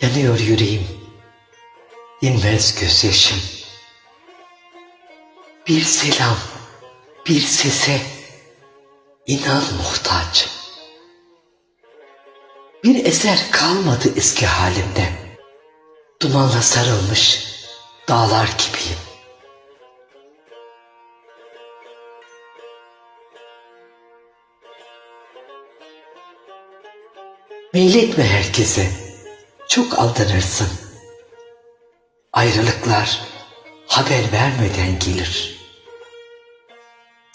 Yanıyor yüreğim. Dinmez gözyaşım. Bir selam, bir sese inan muhtaçım. Bir eser kalmadı eski halimde. Dumanla sarılmış dağlar gibiyim. Meyletme herkese. Çok aldanırsın. Ayrılıklar haber vermeden gelir.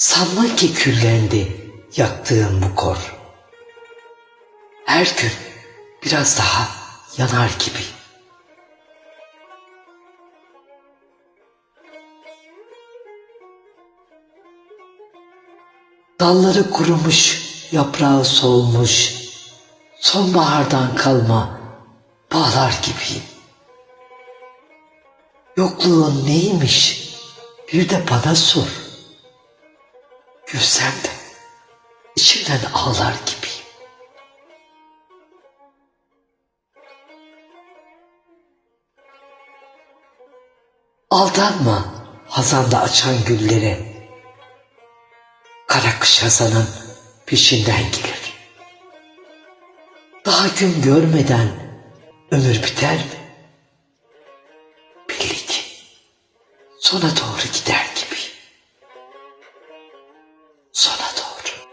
Sanma ki küllendi yaktığın bu kor. Her gün biraz daha yanar gibi. Dalları kurumuş, yaprağı solmuş, sonbahardan kalma bağlar gibiyim. Yokluğun neymiş bir de bana sor. Gülsem de içimden ağlar gibiyim. Aldanma hazanda açan güllere. Kara kış hazanın peşinden gelir. Daha gün görmeden ömür biter mi? Belli ki sona doğru gider gibi. Thank you.